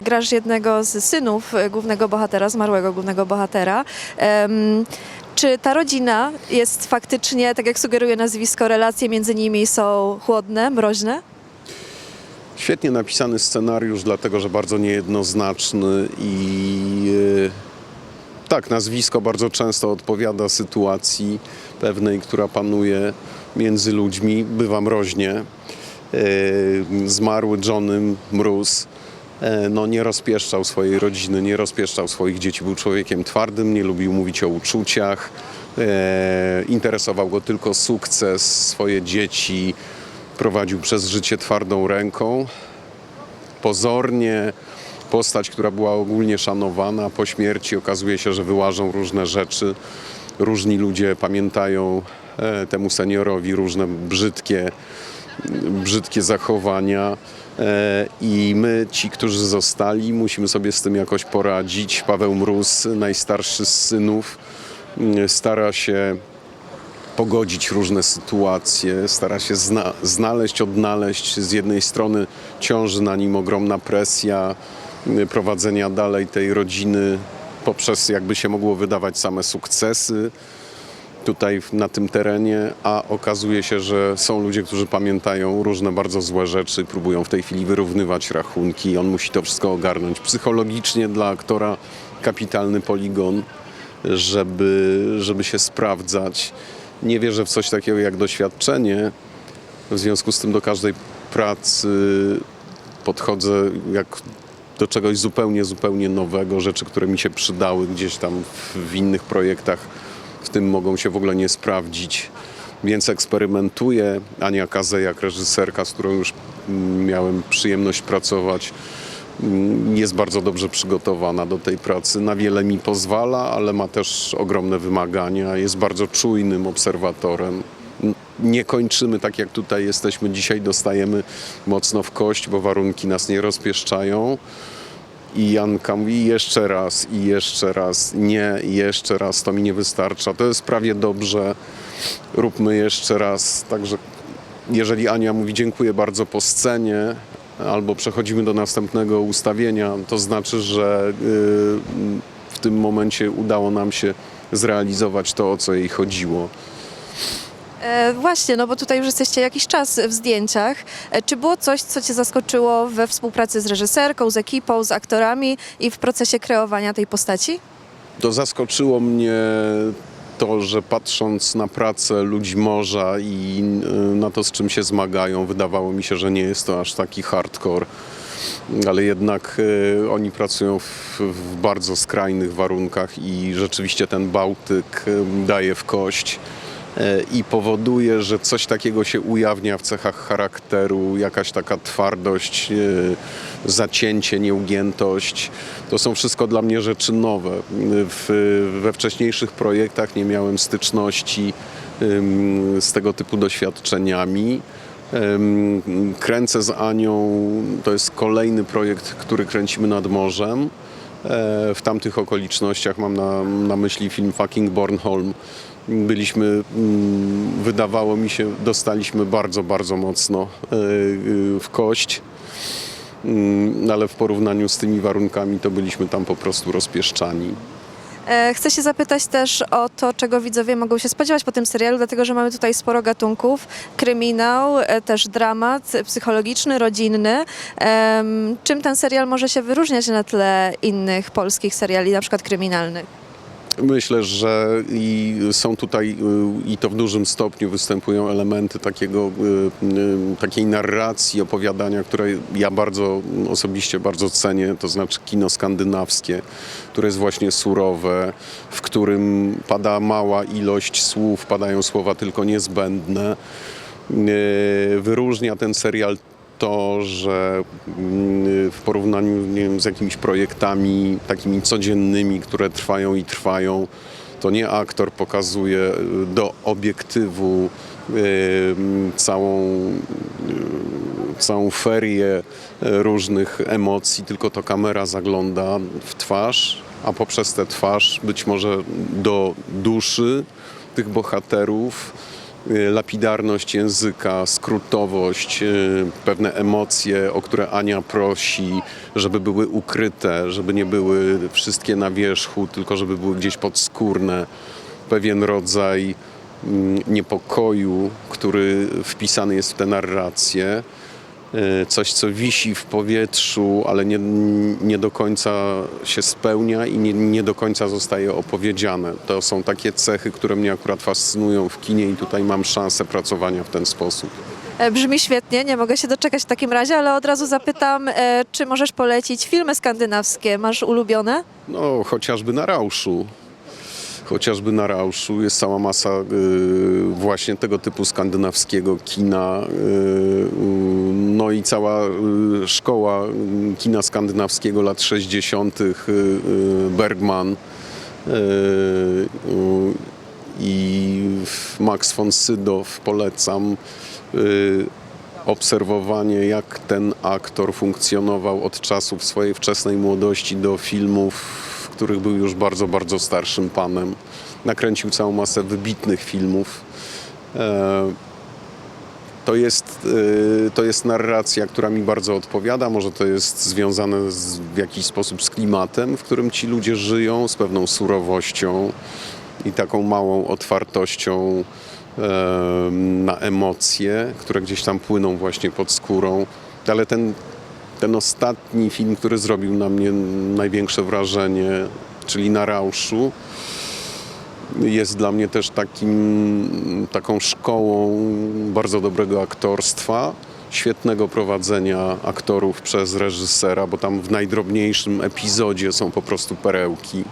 Grasz jednego z synów e, głównego bohatera, zmarłego głównego bohatera. Em, czy ta rodzina jest faktycznie, tak jak sugeruje nazwisko, relacje między nimi są chłodne, mroźne? Świetnie napisany scenariusz, dlatego że bardzo niejednoznaczny i e, tak, nazwisko bardzo często odpowiada sytuacji pewnej, która panuje między ludźmi. Bywa mroźnie. E, Zmarły Johnny Mróz no, nie rozpieszczał swojej rodziny, nie rozpieszczał swoich dzieci. Był człowiekiem twardym, nie lubił mówić o uczuciach. E, Interesował go tylko sukces, swoje dzieci. Prowadził przez życie twardą ręką pozornie postać, która była ogólnie szanowana. Po śmierci okazuje się, że wyłażą różne rzeczy. Różni ludzie pamiętają e, temu seniorowi różne brzydkie, brzydkie zachowania. E, I my, ci, którzy zostali, musimy sobie z tym jakoś poradzić. Paweł Mróz, najstarszy z synów, m, stara się pogodzić różne sytuacje, stara się zna, znaleźć, odnaleźć. Z jednej strony ciąży na nim ogromna presja y, prowadzenia dalej tej rodziny poprzez, jakby się mogło wydawać, same sukcesy tutaj na tym terenie, a okazuje się, że są ludzie, którzy pamiętają różne bardzo złe rzeczy, próbują w tej chwili wyrównywać rachunki. On musi to wszystko ogarnąć. Psychologicznie dla aktora kapitalny poligon, żeby, żeby się sprawdzać. Nie wierzę w coś takiego jak doświadczenie. W związku z tym do każdej pracy podchodzę jak do czegoś zupełnie, zupełnie nowego, rzeczy, które mi się przydały gdzieś tam w innych projektach, w tym mogą się w ogóle nie sprawdzić. Więc eksperymentuję. Ania Kazejak, reżyserka, z którą już mm, miałem przyjemność pracować, mm, jest bardzo dobrze przygotowana do tej pracy. Na wiele mi pozwala, ale ma też ogromne wymagania. Jest bardzo czujnym obserwatorem. Nie kończymy tak jak tutaj jesteśmy dzisiaj, dostajemy mocno w kość, bo warunki nas nie rozpieszczają. I Janka mówi jeszcze raz, i jeszcze raz, nie, i jeszcze raz, to mi nie wystarcza. To jest prawie dobrze, róbmy jeszcze raz. Także jeżeli Ania mówi dziękuję bardzo po scenie, albo przechodzimy do następnego ustawienia, to znaczy, że y, w tym momencie udało nam się zrealizować to, o co jej chodziło. E, właśnie, no bo tutaj już jesteście jakiś czas w zdjęciach. E, czy było coś, co Cię zaskoczyło we współpracy z reżyserką, z ekipą, z aktorami i w procesie kreowania tej postaci? To zaskoczyło mnie to, że patrząc na pracę ludzi morza i y, na to, z czym się zmagają, wydawało mi się, że nie jest to aż taki hardcore. Ale jednak oni pracują w, w bardzo skrajnych warunkach i rzeczywiście ten Bałtyk daje w kość i powoduje, że coś takiego się ujawnia w cechach charakteru, jakaś taka twardość, y, zacięcie, nieugiętość. To są wszystko dla mnie rzeczy nowe. W, we wcześniejszych projektach nie miałem styczności z tego typu doświadczeniami. Kręcę z Anią, to jest kolejny projekt, który kręcimy nad morzem. E, W tamtych okolicznościach mam na, na myśli film Fucking Bornholm. Byliśmy, mm, wydawało mi się, dostaliśmy bardzo, bardzo mocno e, y, w kość. Mm, ale w porównaniu z tymi warunkami to byliśmy tam po prostu rozpieszczani. E, Chcę się zapytać też o to, czego widzowie mogą się spodziewać po tym serialu, dlatego że mamy tutaj sporo gatunków. Kryminał, e, też dramat psychologiczny, rodzinny. Czym ten serial może się wyróżniać na tle innych polskich seriali, na przykład kryminalnych? Myślę, że i są tutaj y, i to w dużym stopniu występują elementy takiego, y, y, takiej narracji, opowiadania, które ja bardzo osobiście bardzo cenię, to znaczy kino skandynawskie, które jest właśnie surowe, w którym pada mała ilość słów, padają słowa tylko niezbędne. Wyróżnia ten serial to, że mm, w porównaniu wiem, z jakimiś projektami takimi codziennymi, które trwają i trwają, to nie aktor pokazuje y, do obiektywu y, całą, y, całą ferię różnych emocji, tylko to kamera zagląda w twarz, a poprzez tę twarz być może do duszy tych bohaterów lapidarność języka, skrótowość, y, pewne emocje, o które Ania prosi, żeby były ukryte, żeby nie były wszystkie na wierzchu, tylko żeby były gdzieś podskórne. Pewien rodzaj mm, niepokoju, który wpisany jest w tę narrację. Y, Coś, co wisi w powietrzu, ale nie, nie do końca się spełnia i nie, nie do końca zostaje opowiedziane. To są takie cechy, które mnie akurat fascynują w kinie i tutaj mam szansę pracowania w ten sposób. E, Brzmi świetnie, nie mogę się doczekać w takim razie, ale od razu zapytam, e, czy możesz polecić filmy skandynawskie? Masz ulubione? No, chociażby na Rauszu. Chociażby na Rauszu jest cała masa y, właśnie tego typu skandynawskiego kina. y, y, no i cała y, szkoła y, kina skandynawskiego lat 60. y, Bergman. I Max von Sydow polecam. obserwowanie, jak ten aktor funkcjonował od czasów swojej wczesnej młodości do filmów, w których był już bardzo, bardzo starszym panem. Nakręcił całą masę wybitnych filmów. To jest, e, to jest narracja, która mi bardzo odpowiada. Może to jest związane z, w jakiś sposób z klimatem, w którym ci ludzie żyją, z pewną surowością i taką małą otwartością na emocje, które gdzieś tam płyną właśnie pod skórą. Ale ten, ten ostatni film, który zrobił na mnie największe wrażenie, czyli Na Rauszu, jest dla mnie też takim, taką szkołą bardzo dobrego aktorstwa, świetnego prowadzenia aktorów przez reżysera, bo tam w najdrobniejszym epizodzie są po prostu perełki.